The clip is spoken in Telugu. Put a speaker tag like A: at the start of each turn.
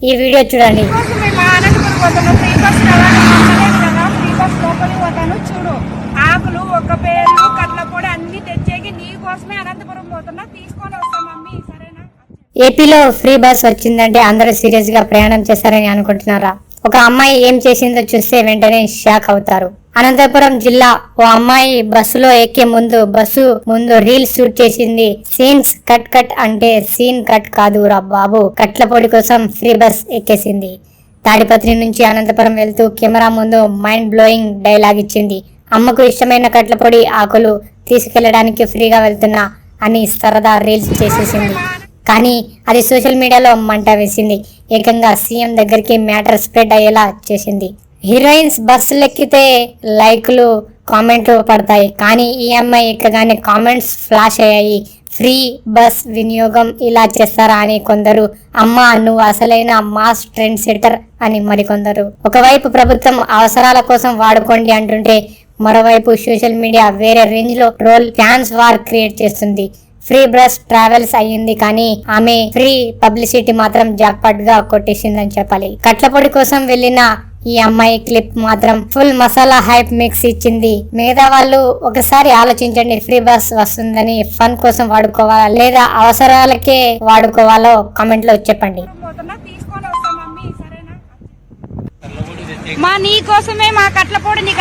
A: ఈ వీడియో చూడండి.
B: చూడు ఆకులు పేర్లు కట్ల అన్ని తెచ్చేకి నీ కోసమే అనంతపురం పోతున్నా. తీసుకొని వస్తాం మమ్మీ సరేనా?
A: ఏపీలో ఫ్రీ బస్ వచ్చిందంటే అందరూ సీరియస్గా ప్రయాణం చేస్తారని అనుకుంటున్నారా? ఒక అమ్మాయి ఏం చేసిందో చూస్తే వెంటనే షాక్ అవుతారు. అనంతపురం జిల్లా ఓ అమ్మాయి బస్సులో ఎక్కే ముందు బస్సు ముందు రీల్ షూట్ చేసింది. సీన్స్ కట్ కట్ అంటే సీన్ కట్ కాదు రా బాబు. కట్ల పొడి కోసం ఫ్రీ బస్ ఎక్కేసింది. తాడిపత్రి నుంచి అనంతపురం వెళ్తూ కెమెరా ముందు మైండ్ బ్లోయింగ్ డైలాగ్ ఇచ్చింది. అమ్మకు ఇష్టమైన కట్ల పొడి ఆకులు తీసుకెళ్ళడానికి ఫ్రీగా వెళ్తున్నా అని సరదా రీల్స్ చేసేసింది. కానీ అది సోషల్ మీడియాలో మంట వేసింది. ఏకంగా సీఎం దగ్గరికి మ్యాటర్ స్ప్రెడ్ అయ్యేలా చేసింది. హీరోయిన్స్ బస్సులు ఎక్కితే లైక్లు కామెంట్లు పడతాయి. కానీ ఈ అమ్మాయి ఎక్కగానే కామెంట్స్ ఫ్లాష్ అయ్యాయి. ఫ్రీ బస్ వినియోగం ఇలా చేస్తారా అని కొందరు అమ్మ నువ్వు అసలైన మాస్ ట్రెండ్ సెటర్ అని మరికొందరు. ఒకవైపు ప్రభుత్వం అవసరాల కోసం వాడుకోండి అంటుంటే మరోవైపు సోషల్ మీడియా వేరే రేంజ్లో రోల్ ఫ్యాన్స్ వార్ క్రియేట్ చేస్తుంది. ఫ్రీ బస్ ట్రావెల్స్ అయ్యింది కానీ ఆమె ఫ్రీ పబ్లిసిటీ మాత్రం జాక్పాట్గా కొట్టేసిందని చెప్పాలి. కట్లపొడి కోసం వెళ్ళిన ఈ అమ్మాయి క్లిప్ మాత్రం ఫుల్ మసాలా హైప్ మిక్స్ ఇచ్చింది. మిగతా వాళ్ళు ఒకసారి ఆలోచించండి ఫ్రీ బస్ వస్తుందని ఫన్ కోసం వాడుకోవాలా లేదా అవసరాలకే వాడుకోవాలో కామెంట్లో చెప్పండి.
B: మా నీ కోసమే మా కట్ల పొడి నీకు